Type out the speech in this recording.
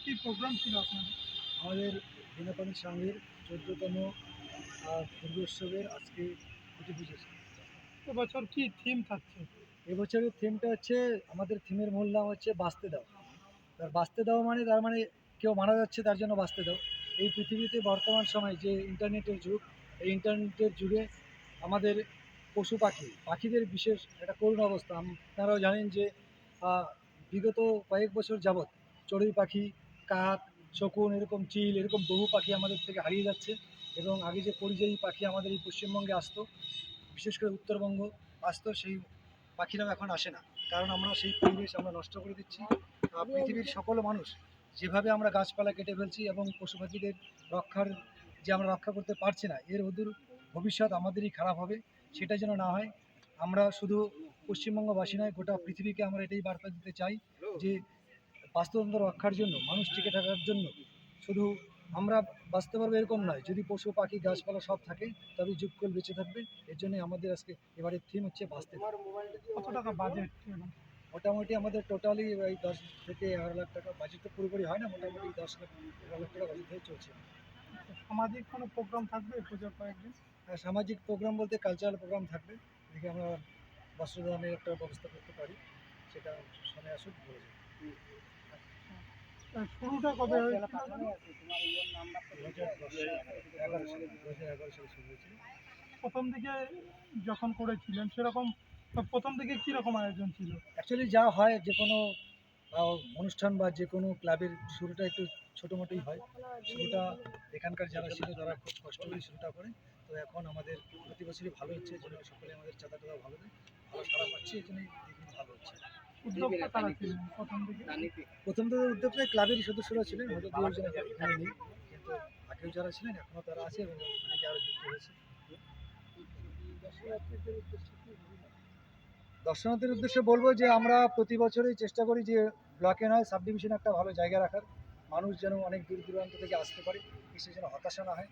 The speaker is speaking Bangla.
কি প্রোগ্রাম ছিল আপনাদের আমাদের দিনাপানি সংঘের চোদ্দতম দুর্গোৎসবের আজকে পুজো পুজো এবছর কি থিম থাকছে? এবছরের থিমটা হচ্ছে আমাদের থিমের মূল নাম হচ্ছে বাঁচতে দাও। তার বাঁচতে দাও মানে তার মানে কেউ মারা যাচ্ছে তার জন্য বাঁচতে দাও। এই পৃথিবীতে বর্তমান সময় যে ইন্টারনেটের যুগ এই ইন্টারনেটের যুগে আমাদের পশু পাখি পাখিদের বিশেষ একটা করুণ অবস্থা। আপনারাও জানেন যে বিগত কয়েক বছর যাবৎ চড়ুই পাখি, কাক, শকুন, এরকম চিল, এরকম বহু পাখি আমাদের থেকে হারিয়ে যাচ্ছে এবং আগে যে পরিযায়ী পাখি আমাদের এই পশ্চিমবঙ্গে আসতো, বিশেষ করে উত্তরবঙ্গ আসতো, সেই পাখিরাও এখন আসে না। কারণ আমরা সেই পরিবেশ আমরা নষ্ট করে দিচ্ছি। পৃথিবীর সকল মানুষ যেভাবে আমরা গাছপালা কেটে ফেলছি এবং পশু পাখিদের রক্ষার যে আমরা রক্ষা করতে পারছি না, এর অদূর ভবিষ্যৎ আমাদেরই খারাপ হবে, সেটা যেন না হয়। আমরা শুধু পশ্চিমবঙ্গবাসী নয় গোটা পৃথিবীকে আমরা এটাই বার্তা দিতে চাই যে বাস্তুতন্ত্র রক্ষার জন্য মানুষ টিকে থাকার জন্য। শুধু আমরা বাঁচতে পারব এরকম নয় যদি পশু পাখি গাছপালা সব থাকে তবে যুগকুল বেঁচে থাকবে। এর জন্য আমাদের আজকে এবারের থিম হচ্ছে বাঁচতে। দাও। কত টাকা বাজেট মোটামুটি আমাদের টোটালি এই দশ থেকে এগারো লাখ টাকা বাজেট তো পুরোপুরি হয় না মোটামুটি দশ লাখ এগারো লাখ টাকা বাজেট হয়ে চলছে। সামাজিক কোনো প্রোগ্রাম থাকবে পুজোর কয়েকদিন? আর সামাজিক প্রোগ্রাম বলতে কালচারাল প্রোগ্রাম থাকবে। দেখে আমরা বস্ত্রদানের একটা ব্যবস্থা করতে পারি সেটা সময় আসুক বলে যাবে। শুরুটা কবে হয়েছিল। প্রথম দিকে যখন করেছিলেন সেরকম প্রথম দিকে কি রকম আয়োজন ছিল? অ্যাকচুয়ালি যা হয় যে কোনো অনুষ্ঠান বা যে কোনো ক্লাবের শুরুটা একটু ছোটো মোটোই হয়। শুরুটা এখানকার যারা ছিল তারা খুব কষ্ট করে শুরুটা করে। তো এখন আমাদের প্রতি বছরই ভালো হচ্ছে সকলে আমাদের চাঁদা টাদা ভালো দেয়। প্রথম ক্লাবের সদস্যরা ছিলেন, হয়তো দু একজন কিন্তু আগেও যারা ছিলেন তারা আছে এবং অনেকে যুক্ত হয়েছে। দর্শনার্থীর উদ্দেশ্যে বলব যে আমরা প্রতি বছরই চেষ্টা করি যে ব্লকে নয় সাব ডিভিশনে একটা ভালো জায়গা রাখার। মানুষ যেন অনেক দূর দূরান্ত থেকে আসতে পারে এসে যেন হতাশা না হয়।